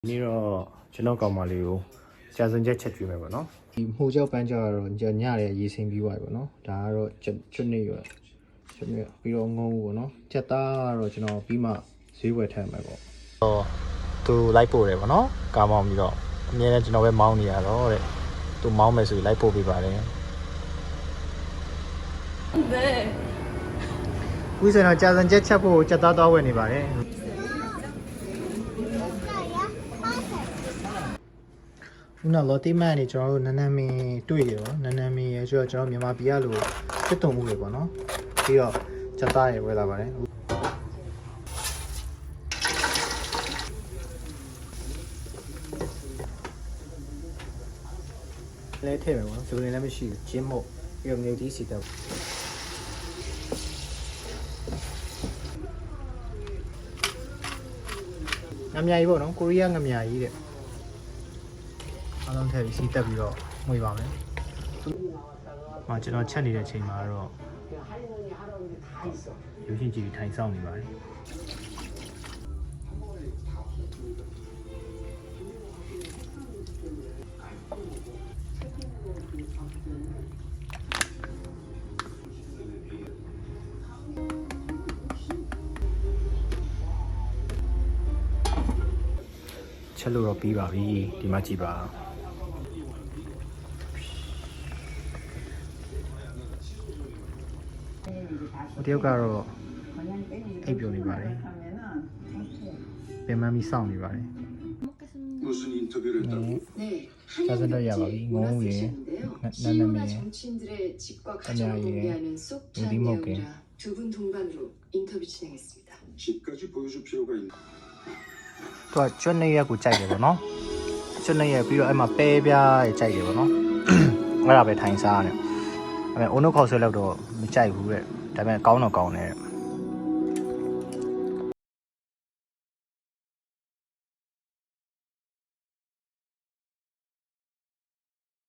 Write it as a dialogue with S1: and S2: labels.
S1: ဒီနေ့တော့ကျွန်တော်ကောင်မလေးကိုကြာစံချက်ချက်ကျွေးမယ်ပေါ့နော်ဒီမှုကြောက်ပန်းကြောက်ကတော့ညညရဲ့ရေစင်ပြီးသွားပြီပေါ့နော်ဒါကတော့ကျွတ်နေရကျွတ်နေပြီးတော့ငုံပေါ့နော်ချက်သားကတော့ကျွန်တော်ပြီးမှဈေးဝယ်ထည့်မယ်ပေါ့ဟောသူလိုက်ပို့တယ်ပေါ့နော်ကားမောင်းပြီးတော့အမြဲတမ်းကျွန်တော်ပဲမောင်းနေရတော့တဲ့သူမောင်းမယ်ဆိုရင်လိုက်ပို့ပေးပါတယ်
S2: 네.
S1: ဝိစင်တော့ကြာစံချက်ချက်ဖို့ချက်သားသွားဝယ်နေပါတယ် ခုနလော်တီမန်နေကျွန်တော်တို့နန်းနန်းမင်းတွေ့တယ်ပေါ့နန်းနန်းမင်းရဲ့ဆိုတော့ကျွန်တော်မြန်မာပြည်ကလို့စစ်တုံမှုတွေပေါ့နော်ပြီးတော့ချက်သားရေဝယ်လာပါတယ်လဲထည့်မယ်ပေါ့နော်စပလင်လည်းမရှိဘူးဂျင်းမို့ပြီးတော့မြုပ်သီးစီတော့ငမြာကြီးပေါ့နော်ကိုရီးယားငမြာကြီးတဲ့ အားလုံးထည့်ပြီးစီးတက်ပြီးတော့မှွေပါမယ်။မှာကျွန်တော်ချက်နေတဲ့အချိန်မှာတော့ရုပ်ရှင်ကြည့်ပြီးထိုင်ဆောင်နေပါတယ်ချက်လို့တော့ပြီးပါပြီဒီမှာကြည့်ပါ တယောက်ကတော့အိပ်ပျော်နေပါတယ်ပြန်မှန်းပြီးစောင့်နေပါတယ်
S3: 무슨 인터뷰를 했다고?
S2: 네.
S1: 짜증나, 야, 막, 이 ngố gì? 나- 나는
S2: 시우나
S1: 왜?
S2: 정치인들의 집과
S1: 아니야,
S2: 가정을
S1: 얘.
S2: 공개하는 쏙
S1: 어디 먹게?
S2: 내용이라 두 분 동반으로 인터뷰 진행했습니다.
S3: 집까지 보여줄 필요가 있나?
S1: သူကကျွတ်နေရက်ကိုကြိုက်တယ်ပေါ့နော်ကျွတ်နေရက်ပြီးတော့အဲ့မှာပဲပြားကြိုက်တယ်ပေါ့နော်အဲ့ဒါပဲထိုင်စားရတယ် အဲ့မဲ့အုံနှုတ်ခေါက်ဆွဲလောက်တော့မကြိုက်ဘူးတဲ့ဒါပေမဲ့ကောင်းတော့ကောင်းတယ်တဲ့